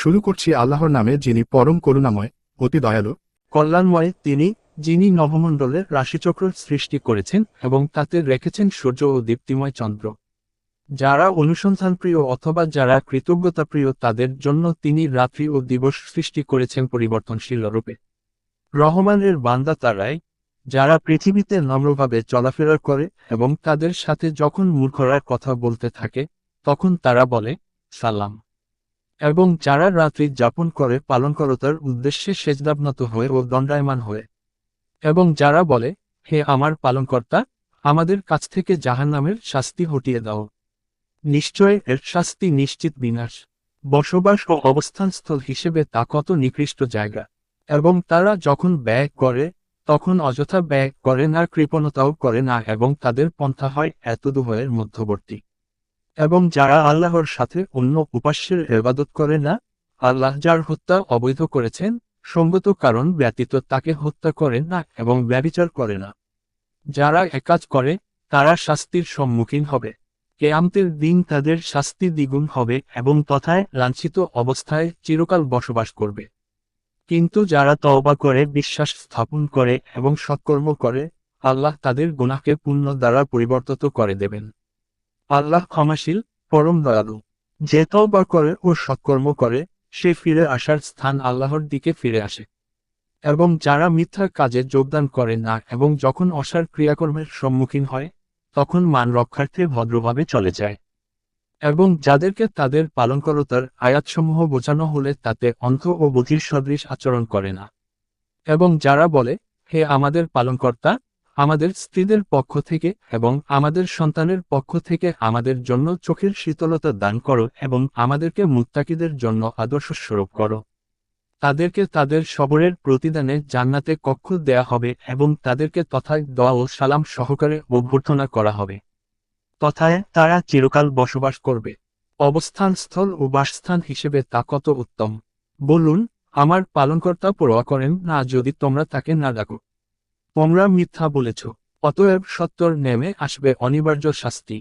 শুরু করছি আল্লাহর নামে যিনি পরম করুণাময়, অতি দয়ালু। কল্যাণময় তিনি, যিনি নবমণ্ডলের রাশিচক্র সৃষ্টি করেছেন এবং তাতে রেখেছেন সূর্য ও দীপ্তিময় চন্দ্র। যারা অনুসন্ধানপ্রিয় অথবা যারা কৃতজ্ঞতাপ্রিয় তাদের জন্য তিনি রাত্রি ও দিবস সৃষ্টি করেছেন পরিবর্তনশীল রূপে। রহমানের বান্দা তারাই, যারা পৃথিবীতে নম্রভাবে চলাফেরা করে এবং তাদের সাথে যখন মূর্খরা কথা বলতে থাকে, তখন তারা বলে, সালাম। এবং যারা রাত্রি যাপন করে পালনকরতার উদ্দেশ্যে সেজদাবনত হয়ে ও দণ্ডায়মান হয়ে। এবং যারা বলে, হে আমার পালনকর্তা, আমাদের কাছ থেকে জাহান্নামের শাস্তি হটিয়ে দাও। নিশ্চয় এর শাস্তি নিশ্চিত বিনাশ। বসবাস ও অবস্থানস্থল হিসেবে তা কত নিকৃষ্ট জায়গা। এবং তারা যখন ব্যয় করে, তখন অযথা ব্যয় করে না, কৃপণতাও করে না, এবং তাদের পন্থা হয় এতদুভয়ের মধ্যবর্তী। এবং যারা আল্লাহর সাথে অন্য উপাস্যের এবাদত করে না, আল্লাহ যার হত্যা অবৈধ করেছেন, সঙ্গত কারণ ব্যতীত তাকে হত্যা করে না এবং ব্যবিচার করে না। যারা একাজ করে, তারা শাস্তির সম্মুখীন হবে। কেয়ামতের দিন তাদের শাস্তি দ্বিগুণ হবে এবং তথায় লাঞ্ছিত অবস্থায় চিরকাল বসবাস করবে। কিন্তু যারা তওবা করে, বিশ্বাস স্থাপন করে এবং সৎকর্ম করে, আল্লাহ তাদের গুনাহকে পুণ্য দ্বারা পরিবর্তিত করে দেবেন। আল্লাহ ক্ষমাশীল, পরম দয়ালু। যে তওবা করে ও সৎকর্ম করে, সে ফিরে আসার স্থান আল্লাহর দিকে ফিরে আসে। এবং যারা মিথ্যা কাজে যোগদান করে না এবং যখন অসার ক্রিয়াকর্মের সম্মুখীন হয়, তখন মান রক্ষার্থে ভদ্রভাবে চলে যায়। এবং যাদেরকে তাদের পালনকরতার আয়াতসমূহ বোঝানো হলে তাতে অন্ধ ও বধির সদৃশ আচরণ করে না। এবং যারা বলে, হে আমাদের পালনকর্তা আমাদের স্ত্রীদের পক্ষ থেকে এবং আমাদের সন্তানের পক্ষ থেকে আমাদের জন্য চোখের শীতলতা দান করো এবং আমাদেরকে মুত্তাকিদের জন্য আদর্শ স্বরূপ করো। তাদেরকে তাদের সবরের প্রতিদানে জান্নাতে কক্ষ দেয়া হবে এবং তাদেরকে তথায় দোয়া ও সালাম সহকারে অভ্যর্থনা করা হবে। তথায় তারা চিরকাল বসবাস করবে। অবস্থানস্থল ও বাসস্থান হিসেবে তা কত উত্তম। বলুন, আমার পালনকর্তা পরোয়া করেন না যদি তোমরা তাকে না ডাকো। তোমরা মিথ্যা বলেছ অতএব সত্তর নেমে আসবে অনিবার্য শাস্তি।